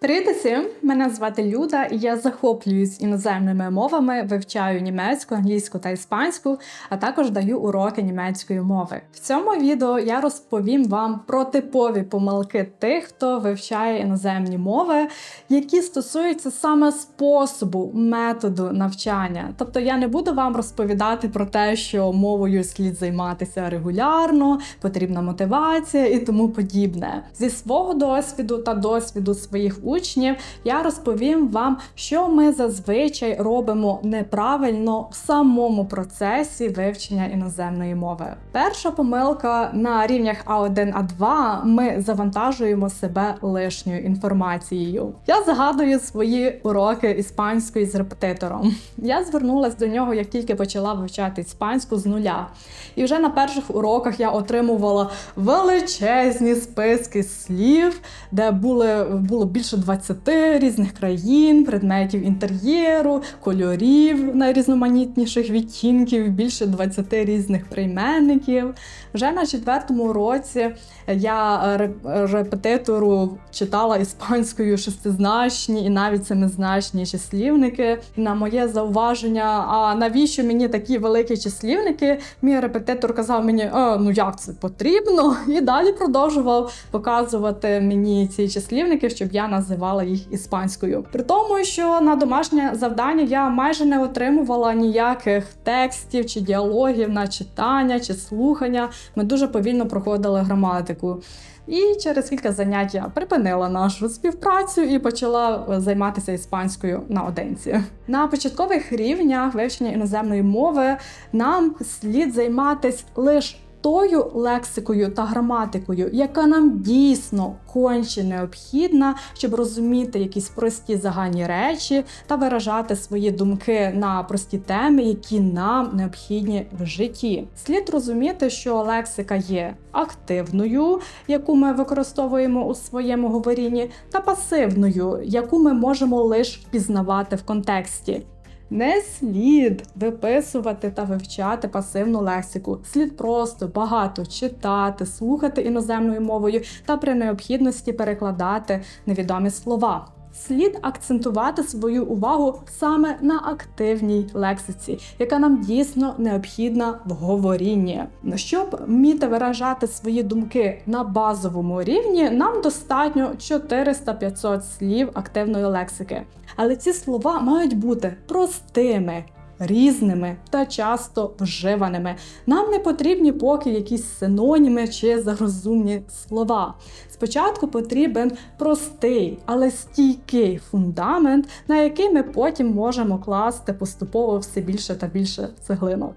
Привіт усім! Мене звати Люда, і я захоплююсь іноземними мовами, вивчаю німецьку, англійську та іспанську, а також даю уроки німецької мови. В цьому відео я розповім вам про типові помилки тих, хто вивчає іноземні мови, які стосуються саме способу, методу навчання. Тобто я не буду вам розповідати про те, що мовою слід займатися регулярно, потрібна мотивація і тому подібне. Зі свого досвіду та досвіду своїх учнів, я розповім вам, що ми зазвичай робимо неправильно в самому процесі вивчення іноземної мови. Перша помилка на рівнях А1, А2 ми завантажуємо себе лишньою інформацією. Я згадую свої уроки іспанської з репетитором. Я звернулася до нього, як тільки почала вивчати іспанську з нуля. І вже на перших уроках я отримувала величезні списки слів, де були було більше 20 різних країн, предметів інтер'єру, кольорів найрізноманітніших відтінків, більше 20 різних прийменників. Вже на четвертому році я репетитору читала іспанською шестизначні і навіть семизначні числівники. На моє зауваження, а навіщо мені такі великі числівники? Мій репетитор казав мені, е, ну як це потрібно, і далі продовжував показувати мені ці числівники, щоб я називала їх іспанською. При тому, що на домашнє завдання я майже не отримувала ніяких текстів чи діалогів на читання чи слухання. Ми дуже повільно проходили граматику. І через кілька занять я припинила нашу співпрацю і почала займатися іспанською наодинці. На початкових рівнях вивчення іноземної мови нам слід займатися лише тою лексикою та граматикою, яка нам дійсно конче необхідна, щоб розуміти якісь прості загальні речі та виражати свої думки на прості теми, які нам необхідні в житті. Слід розуміти, що лексика є активною, яку ми використовуємо у своєму говорінні, та пасивною, яку ми можемо лише впізнавати в контексті. Не слід виписувати та вивчати пасивну лексику. Слід просто багато читати, слухати іноземною мовою та при необхідності перекладати невідомі слова. Слід акцентувати свою увагу саме на активній лексиці, яка нам дійсно необхідна в говорінні. Щоб вміти виражати свої думки на базовому рівні, нам достатньо 400-500 слів активної лексики. Але ці слова мають бути простими різними та часто вживаними. Нам не потрібні поки якісь синоніми чи зарозумні слова. Спочатку потрібен простий, але стійкий фундамент, на який ми потім можемо класти поступово все більше та більше цеглинок.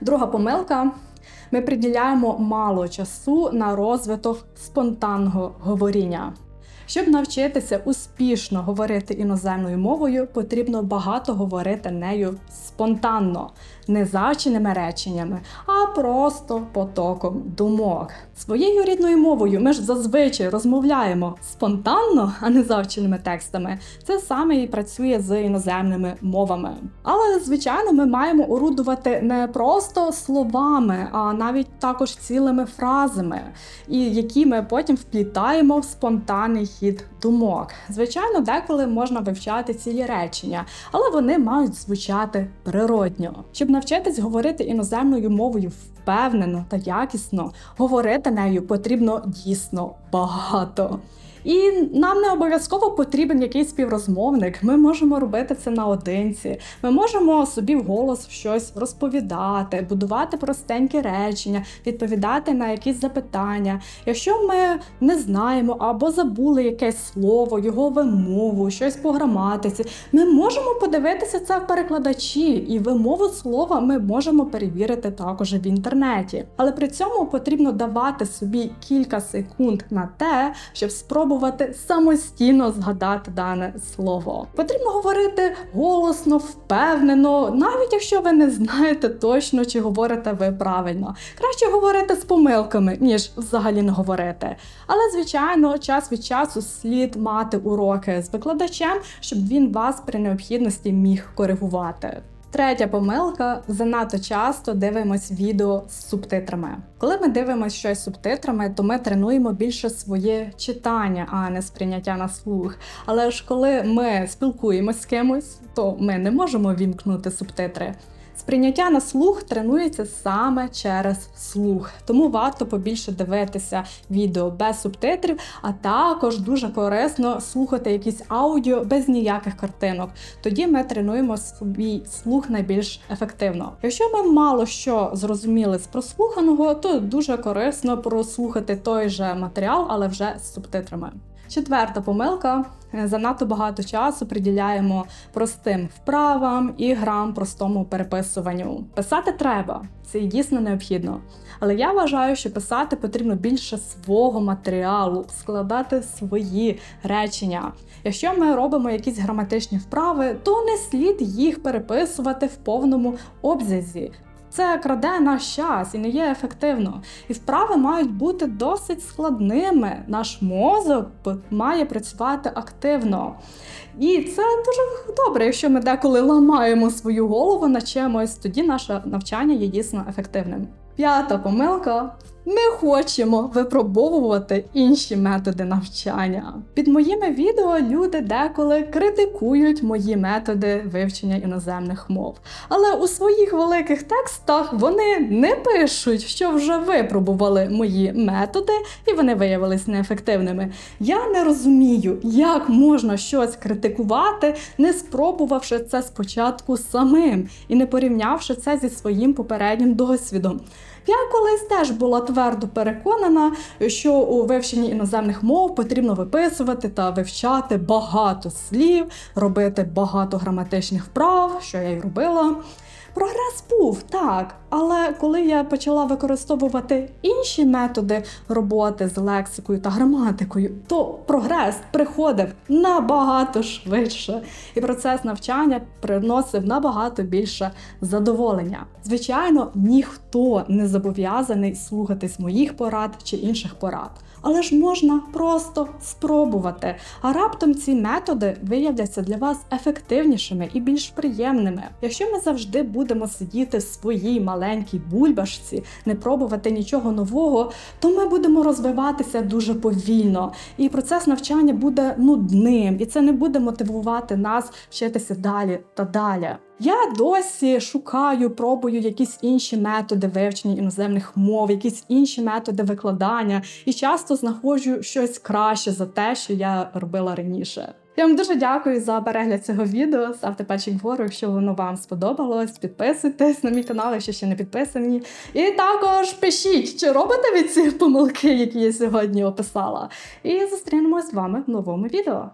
Друга помилка. Ми приділяємо мало часу на розвиток спонтанного говоріння. Щоб навчитися успішно говорити іноземною мовою, потрібно багато говорити нею спонтанно, не заченими реченнями, а просто потоком думок. Своєю рідною мовою ми ж зазвичай розмовляємо спонтанно, а не завченими текстами. Це саме і працює з іноземними мовами. Але, звичайно, ми маємо орудувати не просто словами, а навіть також цілими фразами, і які ми потім вплітаємо в спонтанний хід думок. Звичайно, деколи можна вивчати цілі речення, але вони мають звучати природньо. Щоб навчитись говорити іноземною мовою впевнено та якісно, говорити нею потрібно дійсно багато. І нам не обов'язково потрібен якийсь співрозмовник. Ми можемо робити це наодинці. Ми можемо собі вголос щось розповідати, будувати простенькі речення, відповідати на якісь запитання. Якщо ми не знаємо або забули якесь слово, його вимову, щось по граматиці, ми можемо подивитися це в перекладачі, і вимову слова ми можемо перевірити також в інтернеті. Але при цьому потрібно давати собі кілька секунд на те, щоб спробувати спробувати самостійно згадати дане слово. Потрібно говорити голосно, впевнено, навіть якщо ви не знаєте точно, чи говорите ви правильно. Краще говорити з помилками, ніж взагалі не говорити. Але, звичайно, час від часу слід мати уроки з викладачем, щоб він вас при необхідності міг коригувати. Третя помилка занадто часто дивимось відео з субтитрами. Коли ми дивимося щось з субтитрами, то ми тренуємо більше своє читання, а не сприйняття на слух. Але ж коли ми спілкуємось з кимось, то ми не можемо вімкнути субтитри. Сприйняття на слух тренується саме через слух, тому варто побільше дивитися відео без субтитрів, а також дуже корисно слухати якісь аудіо без ніяких картинок. Тоді ми тренуємо свій слух найбільш ефективно. Якщо ми мало що зрозуміли з прослуханого, то дуже корисно прослухати той же матеріал, але вже з субтитрами. Четверта помилка: занадто багато часу приділяємо простим вправам, іграм, простому переписуванню. Писати треба, це і дійсно необхідно. Але я вважаю, що писати потрібно більше свого матеріалу, складати свої речення. Якщо ми робимо якісь граматичні вправи, то не слід їх переписувати в повному обсязі. Це краде наш час і не є ефективно. І вправи мають бути досить складними. Наш мозок має працювати активно. І це дуже добре, якщо ми деколи ламаємо свою голову на чимось, тоді наше навчання є дійсно ефективним. П'ята помилка. Ми хочемо випробовувати інші методи навчання. Під моїми відео люди деколи критикують мої методи вивчення іноземних мов. Але у своїх великих текстах вони не пишуть, що вже випробували мої методи, і вони виявились неефективними. Я не розумію, як можна щось критикувати, не спробувавши це спочатку самим і не порівнявши це зі своїм попереднім досвідом. Я колись теж була твердо переконана, що у вивченні іноземних мов потрібно виписувати та вивчати багато слів, робити багато граматичних вправ, що я й робила. Прогрес був так, але коли я почала використовувати інші методи роботи з лексикою та граматикою, то прогрес приходив набагато швидше, і процес навчання приносив набагато більше задоволення. Звичайно, ніхто не зобов'язаний слухатись моїх порад чи інших порад. Але ж можна просто спробувати. А раптом ці методи виявляться для вас ефективнішими і більш приємними. Якщо ми завжди будемо сидіти в своїй маленькій бульбашці, не пробувати нічого нового, то ми будемо розвиватися дуже повільно, і процес навчання буде нудним, і це не буде мотивувати нас вчитися далі та далі. Я досі шукаю, пробую якісь інші методи вивчення іноземних мов, якісь інші методи викладання, і часто знаходжу щось краще за те, що я робила раніше. Я вам дуже дякую за перегляд цього відео. Ставте пальчик вгору, якщо воно вам сподобалось. Підписуйтесь на мій канал, якщо ще не підписані. І також пишіть, чи робите ви ці помилки, які я сьогодні описала. І зустрінемось з вами в новому відео.